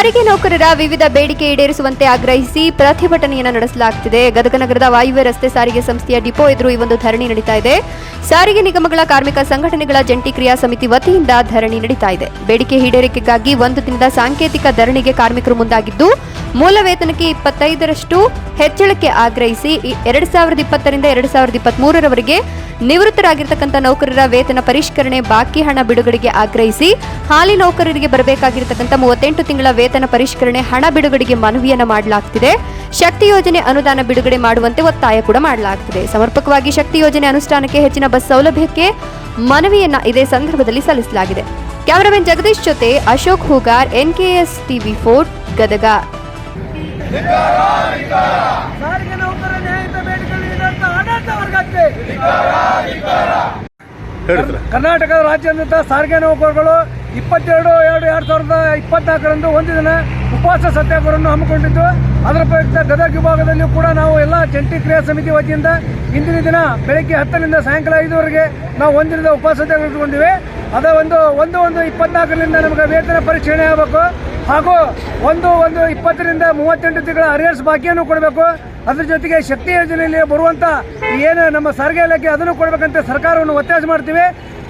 ಸಾರಿಗೆ ನೌಕರರ ವಿವಿಧ ಬೇಡಿಕೆ ಈಡೇರಿಸುವಂತೆ ಆಗ್ರಹಿಸಿ ಪ್ರತಿಭಟನೆಯನ್ನು ನಡೆಸಲಾಗುತ್ತಿದೆ ಗದಗ ನಗರದ ವಾಯುವ್ಯ ರಸ್ತೆ ಸಾರಿಗೆ ಸಂಸ್ಥೆಯ ಡಿಪೋ ಎದುರು ಈ ಒಂದು ಧರಣಿ ನಡೀತಾ ಇದೆ. ಸಾರಿಗೆ ನಿಗಮಗಳ ಕಾರ್ಮಿಕ ಸಂಘಟನೆಗಳ ಜಂಟಿ ಕ್ರಿಯಾ ಸಮಿತಿ ವತಿಯಿಂದ ಧರಣಿ ನಡೀತಾ ಇದೆ. ಬೇಡಿಕೆ ಈಡೇರಿಕೆಗಾಗಿ ಒಂದು ದಿನದ ಸಾಂಕೇತಿಕ ಧರಣಿಗೆ ಕಾರ್ಮಿಕರು ಮುಂದಾಗಿದ್ದು ಮೂಲ ವೇತನಕ್ಕೆ ಇಪ್ಪತ್ತೈದರಷ್ಟು ಹೆಚ್ಚಳಕ್ಕೆ ಆಗ್ರಹಿಸಿ ಎರಡ್ ಸಾವಿರದ ಇಪ್ಪತ್ತರಿಂದ ಎರಡ್ ಸಾವಿರದ ಇಪ್ಪತ್ತ್ ಮೂರರವರೆಗೆ ನಿವೃತ್ತರಾಗಿರ್ತಕ್ಕಂಥ ನೌಕರರ ವೇತನ ಪರಿಷ್ಕರಣೆ ಬಾಕಿ ಹಣ ಬಿಡುಗಡೆಗೆ ಆಗ್ರಹಿಸಿ ಹಾಲಿ ನೌಕರರಿಗೆ ಬರಬೇಕಾಗಿರ್ತಕ್ಕಂಥ ಮೂವತ್ತೆಂಟು ತಿಂಗಳ ವೇತನ ಪರಿಷ್ಕರಣೆ ಹಣ ಬಿಡುಗಡೆಗೆ ಮನವಿಯನ್ನು ಮಾಡಲಾಗ್ತಿದೆ. ಶಕ್ತಿ ಯೋಜನೆ ಅನುದಾನ ಬಿಡುಗಡೆ ಮಾಡುವಂತೆ ಒತ್ತಾಯ ಕೂಡ ಮಾಡಲಾಗ್ತಿದೆ. ಸಮರ್ಪಕವಾಗಿ ಶಕ್ತಿ ಯೋಜನೆ ಅನುಷ್ಠಾನಕ್ಕೆ ಹೆಚ್ಚಿನ ಬಸ್ ಸೌಲಭ್ಯಕ್ಕೆ ಮನವಿಯನ್ನ ಇದೇ ಸಂದರ್ಭದಲ್ಲಿ ಸಲ್ಲಿಸಲಾಗಿದೆ. ಕ್ಯಾಮರಾಮನ್ ಜಗದೀಶ್ ಜೊತೆ Ashok Hugar NKS TV four, Gadag. ಸಾರಿಗೆ ನೌಕರ ಆಡಳಿತ ವರ್ಗಕ್ಕೆ ಕರ್ನಾಟಕ ರಾಜ್ಯಾದ್ಯಂತ ಸಾರಿಗೆ ನೌಕರಗಳು ಇಪ್ಪತ್ತೆರಡು ಎರಡು ಎರಡು ಸಾವಿರದ ಇಪ್ಪತ್ನಾಲ್ಕರಂದು ಒಂದು ದಿನ ಉಪವಾಸ ಸತ್ಯಾಗ್ರಹವನ್ನು ಹಮ್ಮಿಕೊಂಡಿದ್ದು. ಅದರ ಪ್ರಯುಕ್ತ ಗದಗ ವಿಭಾಗದಲ್ಲಿಯೂ ಕೂಡ ನಾವು ಎಲ್ಲ ಜಂಟಿ ಕ್ರಿಯಾ ಸಮಿತಿ ವತಿಯಿಂದ ಇಂದಿನ ದಿನ ಬೆಳಗ್ಗೆ ಹತ್ತರಿಂದ ಸಾಯಂಕಾಲ ಐದುವರೆಗೆ ನಾವು ಒಂದಿನದ ಉಪವಾಸ ಸತ್ಯಾಗ್ರಹ ಇಟ್ಟುಕೊಂಡಿವೆ. ಅದ ಒಂದು ಒಂದು ಒಂದು ಇಪ್ಪತ್ನಾಲ್ಕರಿಂದ ನಮಗೆ ವೇತನ ಪರಿಶೀಲನೆ ಆಗಬೇಕು. ಹಾಗೂ ಒಂದು ಒಂದು ಇಪ್ಪತ್ತರಿಂದ ಮೂವತ್ತೆಂಟು ತಿಂಗಳ ಅರಿಯರ್ಸ್ ಬಾಕಿಯನ್ನು ಕೊಡಬೇಕು. ಅದ್ರ ಜೊತೆಗೆ ಶಕ್ತಿ ಯೋಜನೆಯಲ್ಲಿ ಬರುವಂತ ಏನು ನಮ್ಮ ಸಾರಿಗೆ ಇಲಾಖೆ ಅದನ್ನು ಕೊಡಬೇಕಂತ ಸರ್ಕಾರವನ್ನು ಒತ್ತಾಯ ಮಾಡ್ತೀವಿ.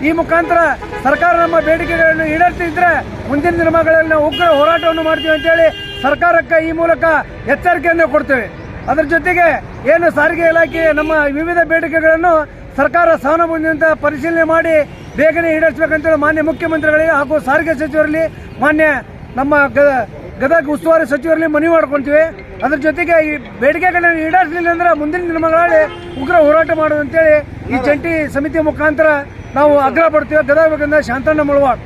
ಈ ಮುಖಾಂತರ ಸರ್ಕಾರ ನಮ್ಮ ಬೇಡಿಕೆಗಳನ್ನು ಈಡೇರ್ತಿದ್ರೆ ಮುಂದಿನ ದಿನಗಳಲ್ಲಿ ನಾವು ಉಗ್ರ ಹೋರಾಟವನ್ನು ಮಾಡ್ತೀವಿ ಅಂತೇಳಿ ಸರ್ಕಾರಕ್ಕೆ ಈ ಮೂಲಕ ಎಚ್ಚರಿಕೆಯನ್ನು ಕೊಡ್ತೇವೆ. ಅದರ ಜೊತೆಗೆ ಏನು ಸಾರಿಗೆ ಇಲಾಖೆ ನಮ್ಮ ವಿವಿಧ ಬೇಡಿಕೆಗಳನ್ನು ಸರ್ಕಾರ ಸಹಾನುಭೂತಿಯಿಂದ ಪರಿಶೀಲನೆ ಮಾಡಿ ಬೇಗನೆ ಈಡೇರಿಸಬೇಕಂತೇಳಿ ಮಾನ್ಯ ಮುಖ್ಯಮಂತ್ರಿಗಳಿಗೆ ಹಾಗೂ ಸಾರಿಗೆ ಸಚಿವರಲ್ಲಿ ಮಾನ್ಯ ನಮ್ಮ ಗದ ಗದಗ ಉಸ್ತುವಾರಿ ಸಚಿವರಲ್ಲಿ ಮನವಿ ಮಾಡ್ಕೊಂತೀವಿ. ಅದ್ರ ಜೊತೆಗೆ ಈ ಬೇಡಿಕೆಗಳನ್ನು ಈಡೇರಿಸಲಿಲ್ಲ ಅಂದ್ರೆ ಮುಂದಿನ ದಿನಗಳಲ್ಲಿ ಉಗ್ರ ಹೋರಾಟ ಮಾಡುವಂತೇಳಿ ಈ ಜಂಟಿ ಸಮಿತಿ ಮುಖಾಂತರ ನಾವು ಆಗ್ರಹ ಪಡ್ತೀವಿ. ಗದಗ ಶಾಂತಣ್ಣ ಮುಳವಾಡ್